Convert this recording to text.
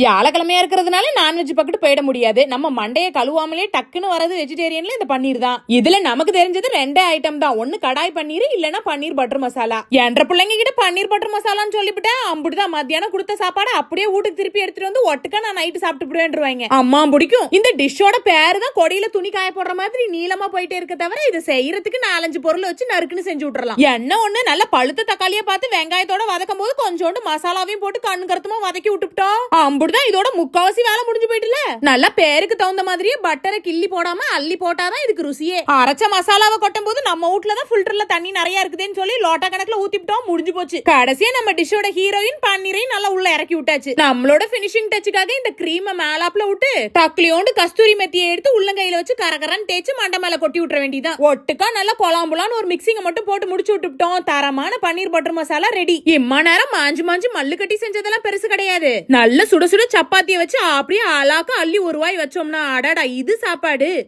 வியாழக்கிழமையா இருக்கிறதுனால நான்வெஜ் பக்கத்து போயிட முடியாது. நம்ம மண்டையை கழுவாமலே டக்குன்னு வரது வெஜிடேரியன்ல இந்த பன்னீர் தான். இதுல நமக்கு தெரிஞ்சது ரெண்டே ஐட்டம் தான். ஒன்னு கடாய் பன்னீர் இல்லனா பன்னீர் பட்டர் மசாலா. என்ற பிள்ளைங்க கிட்ட பன்னீர் பட்டர் மசாலான்னு சொல்லிவிட்டேன் அம்புட்டுதான் மத்தியானம் கொடுத்த சாப்பாடு அப்படியே வீட்டுக்கு திருப்பி எடுத்துட்டு வந்து ஒட்டுக்கா நான் நைட்டு சாப்பிட்டு போடுவேன்ருவாங்க அம்மா பிடிக்கும். இந்த டிஷ்ஷோட பேரு தான் கொடியில துணி காய போடுற மாதிரி நீளமா போயிட்டே இருக்க தவிர இதை செய்யறதுக்கு நாலஞ்சு பொருள் வச்சு நறுக்குன்னு செஞ்சு விட்டுறலாம். என்ன ஒண்ணு? நல்ல பழுத்த தக்காளியை பார்த்து வெங்காயத்தோட வதக்கும் போது கொஞ்சோண்டு மசாலாவையும் போட்டு கண்ணு கருத்துமா வதக்கி விட்டுட்டோம் அம்பு அம்புட்டுதான் இதோட முக்காவாசி வேலை முடிஞ்சு போயிட்டுல. நல்லா பேருக்கு தகுந்த மாதிரியே பட்டரை கிள்ளி போடாம அள்ளி போட்டாதான் இதுக்கு ருசியே. அரைச்ச மசாலாவை கொட்டும் போது நம்ம வீட்ல தான் ஃபில்டர்ல தண்ணி நிறைய இருக்குதுன்னு சொல்லி லோட்டா கணக்குல ஊத்திவிட்டோம் முடிஞ்சு போச்சு. கடைசியா நம்ம டிஷ்ஷோட ஹீரோயின் பன்னீரையும் நல்லா உள்ள இறக்கி விட்டாச்சு. நம்மளோட பினிஷிங் டச்சுக்காக இந்த கிரீம மேலாப்ல விட்டு தக்லியோண்டு கஸ்தூரி மெத்தியை எடுத்து உள்ளங்கையில வச்சு கரகரன்னு தேய்ச்சு மண்டை மேல கொட்டி விட்டுற வேண்டியதான் ஒட்டுக்கா நல்லா பொலாம்புலான்னு ஒரு மிக்சிங்க மட்டும் போட்டு முடிச்சு விட்டுட்டோம் தரமான பன்னீர் பட்டர் மசாலா ரெடி இம்மா நேரம் மாஞ்சு மாஞ்சு மல்லு கட்டி செஞ்சதெல்லாம் பெருசு கிடையாது. நல்ல சுட சுட சப்பாத்தியை வச்சு அப்படியே அழகா அள்ளி ஒரு வாய் வச்சோம்னா அடாடா இது சாப்பாடு.